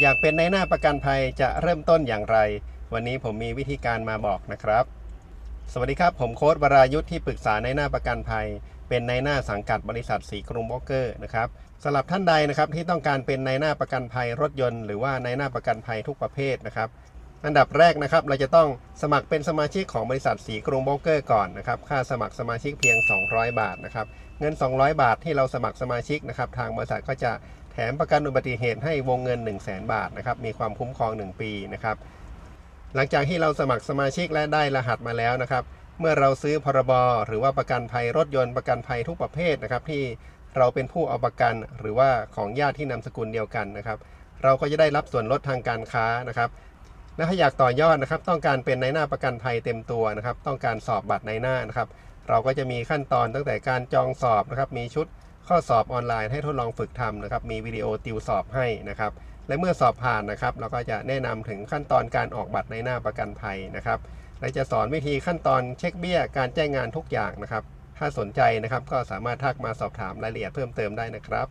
อยากเป็นในหน้าประกันภัยจะเริ่มต้นอย่างไร วันนี้ผมมีวิธีการมาบอกนะครับ สวัสดีครับ ผมโค้ดวรายุทธ์ที่ปรึกษาในหน้าประกันภัย เป็นในหน้าสังกัดบริษัทสีกรุงโบรกเกอร์นะครับสำหรับท่านใดนะครับที่ต้องการเป็นในหน้าประกันภัยรถยนต์หรือว่าในหน้าประกันภัยทุกประเภทนะครับ อันดับแรกนะครับ เราจะต้องสมัครเป็นสมาชิกของบริษัทสีกรุงโบรกเกอร์ก่อนนะครับ ค่าสมัครสมาชิกเพียง 200 บาทนะครับ เงิน 200 บาทที่เราสมัครสมาชิกนะครับ ทางบริษัทก็จะแถมประกันอุบัติเหตุให้วงเงิน 1 0 0 0 0แบาทนะครับ มีความคุ้มครอง 1 ปีนะครับ หลังจากที่เราสมัครสมาชิกและได้รหัสมาแล้วนะครับ เมื่อเราซื้อพรบหรือว่าประกันภัยรถยนต์ประกันภัยทุกประเภทนะครับ ที่เราเป็นผู้เอาประกันหรือว่าของญาติที่นามสกุลเดียวกันนะครับ เราก็จะได้รับส่วนลดทางการค้านะครับ และถ้าอยากต่อยอดนะครับ ต้องการเป็นในหน้าประกันภัยเต็มตัวนะครับ ต้องการสอบบัตรในหน้านะครับ เราก็จะมีขั้นตอนตั้งแต่การจองสอบนะครับ มีชุดข้อสอบออนไลน์ให้ทดลองฝึกทำนะครับ มีวิดีโอติวสอบให้นะครับ และเมื่อสอบผ่านนะครับ เราก็จะแนะนำถึงขั้นตอนการออกบัตรในหน้าประกันภัยนะครับ และจะสอนวิธีขั้นตอนเช็คเบี้ย การแจ้งงานทุกอย่างนะครับ ถ้าสนใจนะครับ ก็สามารถทักมาสอบถามรายละเอียดเพิ่มเติมได้นะครับ